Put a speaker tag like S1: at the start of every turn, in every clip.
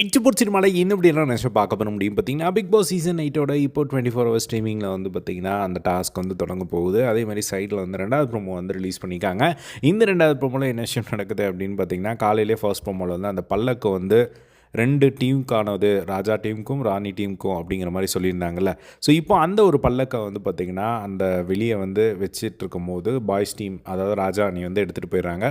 S1: இட்டு பிடிச்சிருமால இந்த என்ன நினச்சி பார்க்க பண்ண முடியும். பார்த்தீங்கன்னா பிக் பாஸ் சீசன் எயிட்டோட இப்போ டுவெண்ட்டி ஃபோர் ஹவர் ஸ்ட்ரீமிங்கில் வந்து பார்த்தீங்கன்னா அந்த டாஸ்க் வந்து தொடங்க போகுது. அதே மாதிரி சைடில் வந்து ரெண்டாவது ப்ரோமோ வந்து ரிலீஸ் பண்ணியிருக்காங்க. இந்த ரெண்டாவது ப்ரோமோவில் என்ன விஷயம் நடக்குது அப்படின்னு பார்த்தீங்கன்னா காலையிலே ஃபர்ஸ்ட் ப்ரோமோவில் வந்து அந்த பல்லக்கு வந்து ரெண்டு டீமுக்கானது ராஜா டீமுக்கும் ராணி டீமுக்கும் அப்படிங்கிற மாதிரி சொல்லியிருந்தாங்கல்ல. ஸோ இப்போ அந்த ஒரு பல்லக்கை வந்து பார்த்திங்கன்னா அந்த வெளியே வந்து வச்சுட்டு இருக்கும் போது பாய்ஸ் டீம் அதாவது ராஜா அணி வந்து எடுத்துகிட்டு போயிடுறாங்க.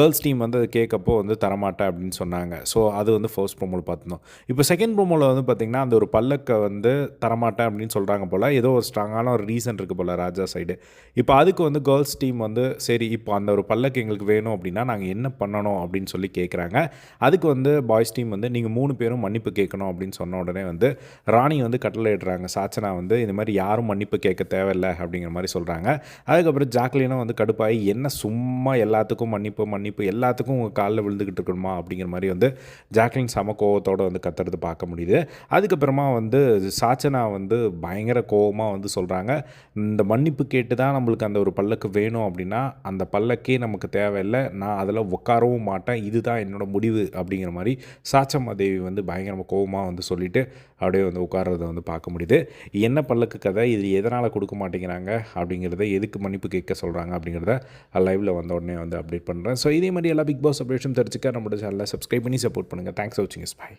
S1: கேர்ள்ஸ் டீம் வந்து அது கேட்கப்போ வந்து தரமாட்டேன் அப்படின்னு சொன்னாங்க. ஸோ அது வந்து ஃபர்ஸ்ட் ப்ரோமோவில் பார்த்துருந்தோம் இப்போ செகண்ட் ப்ரோமோவில் வந்து பார்த்திங்கன்னா அந்த ஒரு பல்லக்கை வந்து தரமாட்டேன் அப்படின்னு சொல்கிறாங்க போல். ஏதோ ஒரு ஸ்ட்ராங்கான ஒரு ரீசன் இருக்குது போல் ராஜா சைடு இப்போ அதுக்கு வந்து கேர்ள்ஸ் டீம் வந்து சரி இப்போ அந்த ஒரு பல்லக்கு எங்களுக்கு வேணும் அப்படின்னா நாங்கள் என்ன பண்ணணும் அப்படின்னு சொல்லி கேட்குறாங்க. அதுக்கு வந்து பாய்ஸ் டீம் வந்து நீங்கள் மூணு பேரும் மன்னிப்பு கேட்கணும் அப்படின்னு சொன்ன உடனே வந்து ராணி வந்து கட்டளை இடுறாங்க. சாச்சனா வந்து இந்த மாதிரி யாரும் மன்னிப்பு கேட்க தேவையில்லை அப்படிங்கிற மாதிரி சொல்கிறாங்க அதுக்கப்புறம் ஜாக்லினும் வந்து கடுப்பாகி என்ன சும்மா எல்லாத்துக்கும் மன்னிப்பு மன்னிப்பு எல்லாத்துக்கும் உங்கள் காலில் விழுந்துக்கிட்டு இருக்கணுமா? அப்படிங்கிற மாதிரி வந்து ஜாக்லின் சம கோவத்தோடு வந்து கத்துறது பார்க்க முடியுது. அதுக்கப்புறமா வந்து சாச்சனா வந்து பயங்கர கோவமாக வந்து சொல்கிறாங்க இந்த மன்னிப்பு கேட்டு தான் நம்மளுக்கு அந்த ஒரு பல்லக்கு வேணும் அப்படின்னா அந்த பல்லக்கே நமக்கு தேவையில்லை. நான் அதில் உட்காரவும் மாட்டேன். இதுதான் என்னோட முடிவு அப்படிங்கிற மாதிரி சாச்சம்மா தேவி வந்து பயங்கரமாக கோவமாக வந்து சொல்லிவிட்டு அப்படியே வந்து உட்கார்றத வந்து பார்க்க முடியுது. என்ன பல்லக்கு கதை? இது எதனால் கொடுக்க மாட்டேங்கிறாங்க? அப்படிங்கிறத எதுக்கு மன்னிப்பு கேட்க சொல்கிறாங்க அப்படிங்கிறத லைவில் வந்த உடனே வந்து அப்டேட் பண்ணுறேன் ஸோ இதே மாதிரி எல்லா பிக் பாஸ் அப்டேஷன் தெரிஞ்சுக்க நம்மளோட சேனலில் சப்ஸ்கிரைப் பண்ணி சப்போர்ட் பண்ணுங்கள் தேங்க்ஸ் வாட்சிங் இஸ் பாய்